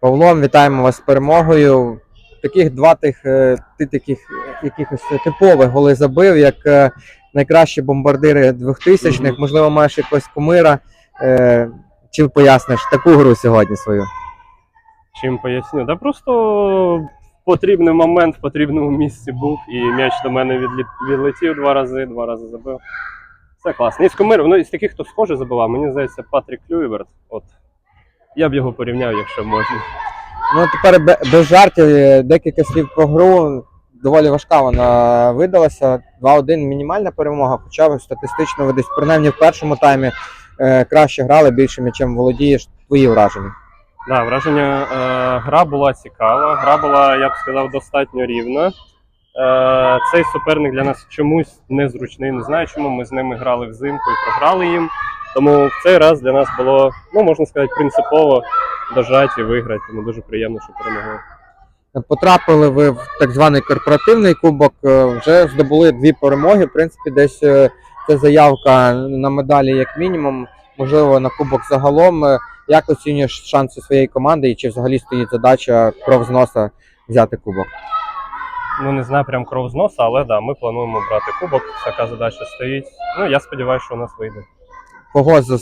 Павлом. Вітаємо вас з перемогою. Таких два тих е, ти таких якихось типових голи забив, як е, найкращі бомбардири 2000-х. Мгм. Можливо, маєш якогось кумира. Е, Чим поясниш таку гру сьогодні свою? Чим поясню? Да просто в потрібний момент в потрібному місці був, і м'яч до мене відлі... відлетів два рази, два рази забив. Все класно. І з кумирів, ну із таких, хто схоже забивав, мені здається, Патрік Клюйверт. От я б його порівняв, якщо можна. Ну тепер без жартів е, декілька слів про гру. Доволі важка вона видалася. 2-1 мінімальна перемога, хоча статистично ви десь принаймні в першому таймі е, краще грали, більше м'ячем володієш. Твої враження. Да, враження, е, гра була цікава, гра була, я б сказав, достатньо рівна. Е, цей суперник для нас чомусь незручний. Не знаю, чому ми з ними грали взимку і програли їм. Тому в цей раз для нас було, ну можна сказати, принципово дожати і виграти. Тому дуже приємно, що перемогли. Потрапили ви в так званий корпоративний кубок, е, вже здобули дві перемоги. В принципі, десь е, це заявка на медалі як мінімум, можливо, на кубок загалом. Е, Як оцінюєш шанси своєї команди і чи взагалі стоїть задача кров з носа взяти кубок? Ну не знаю, прям кров з носа, але да, ми плануємо брати кубок. Така задача стоїть. Ну я сподіваюся, що у нас вийде. Кого з,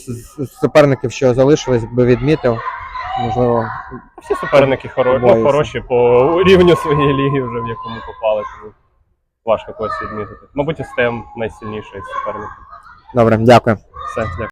суперників, що залишились, би відмітив? Можливо, Всі суперники хороші, ну, хороші по рівню своєї ліги, вже в якому попали. Тому важко когось відмітити. Мабуть, СТМ найсильніший суперник. добре, дякую. Все, дякую.